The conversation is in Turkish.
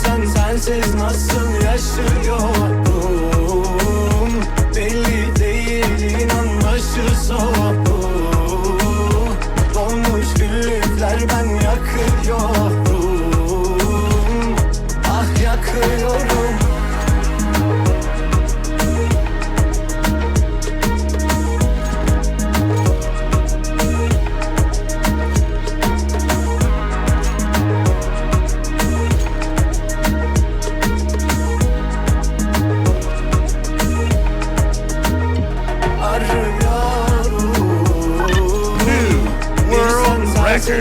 Bilsen sensiz nasıl yaşıyorum Belli değil inan başı soğuk. Donmuş güllükler ben yakıyorum Ah yakıyorum Давайте!